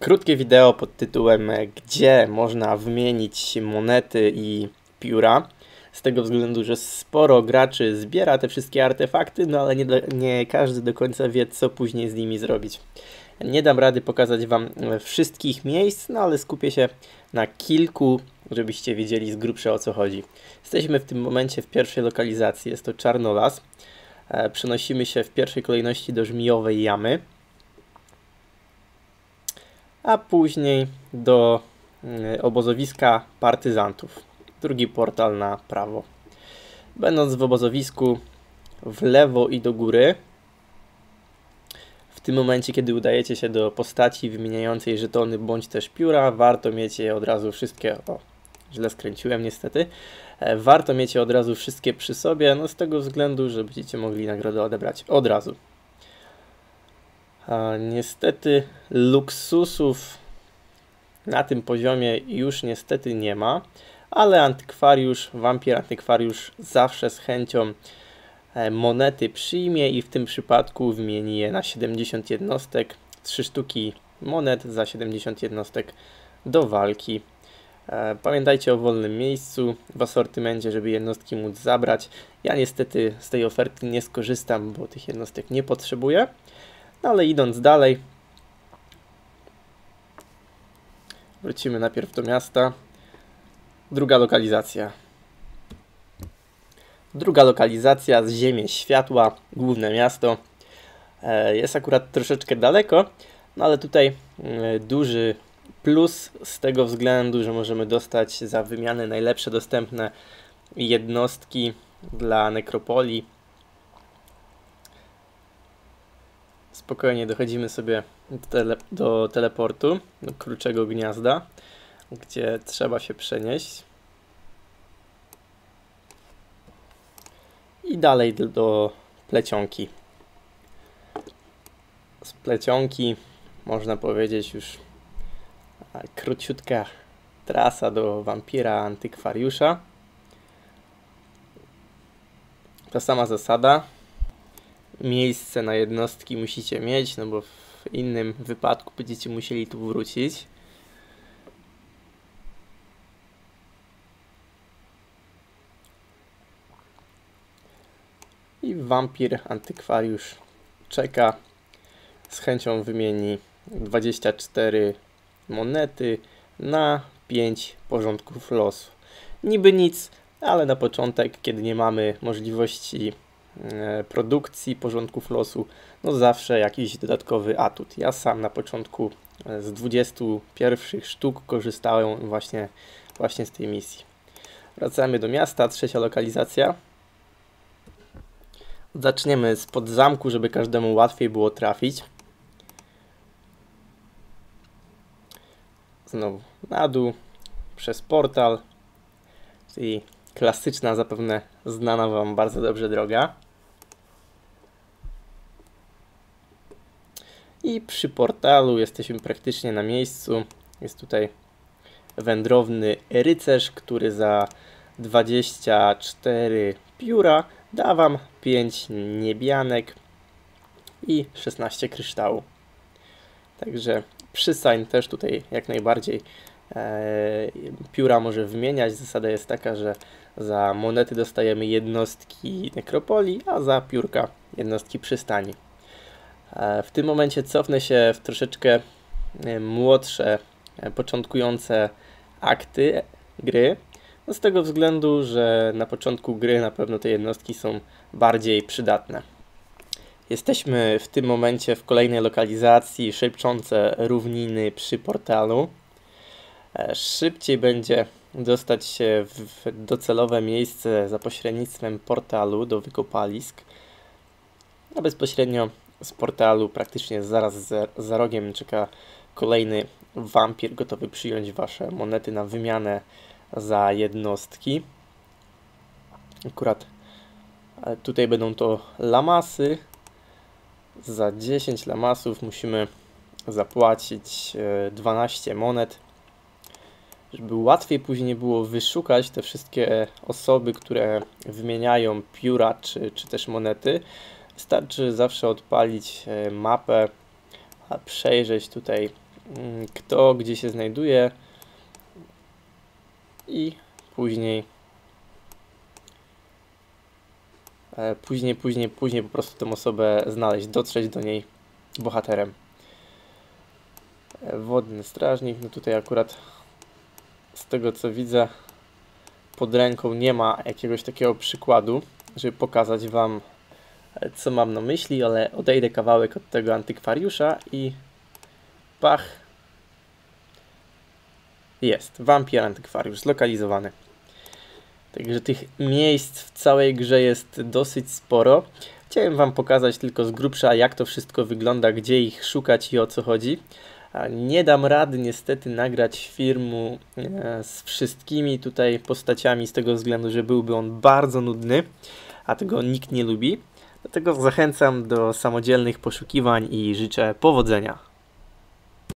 krótkie wideo pod tytułem Gdzie można wymienić monety i pióra. Z tego względu, że sporo graczy zbiera te wszystkie artefakty, no ale nie, do, nie każdy do końca wie, co później z nimi zrobić. Nie dam rady pokazać Wam wszystkich miejsc, no ale skupię się na kilku, żebyście wiedzieli z grubsza o co chodzi. Jesteśmy w tym momencie w pierwszej lokalizacji, jest to Czarnolas. E, przenosimy się w pierwszej kolejności do Żmijowej Jamy a później do mm, obozowiska partyzantów. Drugi portal na prawo. Będąc w obozowisku w lewo i do góry, w tym momencie, kiedy udajecie się do postaci wymieniającej żetony bądź też pióra, warto mieć je od razu wszystkie. O, źle skręciłem niestety. E, warto mieć je od razu wszystkie przy sobie, no z tego względu, że będziecie mogli nagrodę odebrać od razu. A niestety luksusów na tym poziomie już niestety nie ma, ale antykwariusz, wampir antykwariusz zawsze z chęcią e, monety przyjmie i w tym przypadku wymieni je na 70 jednostek, 3 sztuki monet za 70 jednostek do walki. E, pamiętajcie o wolnym miejscu w asortymencie, żeby jednostki móc zabrać. Ja niestety z tej oferty nie skorzystam, bo tych jednostek nie potrzebuję. No ale idąc dalej, wrócimy najpierw do miasta. Druga lokalizacja. Druga lokalizacja z Ziemię Światła, główne miasto. E, jest akurat troszeczkę daleko, no ale tutaj e, duży plus z tego względu, że możemy dostać za wymianę najlepsze dostępne jednostki dla nekropolii spokojnie dochodzimy sobie do, tele, do teleportu, do kruczego gniazda, gdzie trzeba się przenieść. I dalej do, do plecionki. Z plecionki można powiedzieć już króciutka trasa do wampira antykwariusza. Ta sama zasada, miejsce na jednostki musicie mieć, no bo w innym wypadku będziecie musieli tu wrócić. I wampir antykwariusz czeka. Z chęcią wymieni 24 monety na 5 porządków losu. Niby nic, ale na początek, kiedy nie mamy możliwości produkcji porządków losu, no zawsze jakiś dodatkowy atut. Ja sam na początku e, z 21 sztuk korzystałem właśnie, właśnie z tej misji. Wracamy do miasta, trzecia lokalizacja. Zaczniemy spod zamku, żeby każdemu łatwiej było trafić. Znowu na dół, przez portal, czyli klasyczna, zapewne znana Wam bardzo dobrze droga. I przy portalu jesteśmy praktycznie na miejscu. Jest tutaj wędrowny rycerz, który za 24 pióra da Wam 5 niebianek i 16 kryształu. Także przysań też tutaj jak najbardziej e, pióra może wymieniać. Zasada jest taka, że za monety dostajemy jednostki nekropolii, a za piórka jednostki przystani. E, w tym momencie cofnę się w troszeczkę e, młodsze, e, początkujące akty gry. No z tego względu, że na początku gry na pewno te jednostki są bardziej przydatne. Jesteśmy w tym momencie w kolejnej lokalizacji szybczące równiny przy portalu. Szybciej będzie dostać się w docelowe miejsce za pośrednictwem portalu do wykopalisk, a bezpośrednio z portalu praktycznie zaraz za, za rogiem czeka kolejny wampir gotowy przyjąć Wasze monety na wymianę za jednostki. Akurat e, tutaj będą to lamasy. Za 10 lamasów musimy zapłacić 12 e, monet. Żeby łatwiej później było wyszukać te wszystkie osoby, które wymieniają pióra czy, czy też monety, Wystarczy zawsze odpalić e, mapę, przejrzeć tutaj mm, kto gdzie się znajduje i później e, później, później, później po prostu tę osobę znaleźć, dotrzeć do niej bohaterem. E, Wodny strażnik, no tutaj akurat z tego co widzę pod ręką nie ma jakiegoś takiego przykładu, żeby pokazać Wam co mam na myśli, ale odejdę kawałek od tego antykwariusza i pach jest, wampir antykwariusz zlokalizowany. Także tych miejsc w całej grze jest dosyć sporo. Chciałem Wam pokazać tylko z grubsza, jak to wszystko wygląda, gdzie ich szukać i o co chodzi. Nie dam rady niestety nagrać filmu e, z wszystkimi tutaj postaciami z tego względu, że byłby on bardzo nudny, a tego nikt nie lubi. Dlatego zachęcam do samodzielnych poszukiwań i życzę powodzenia.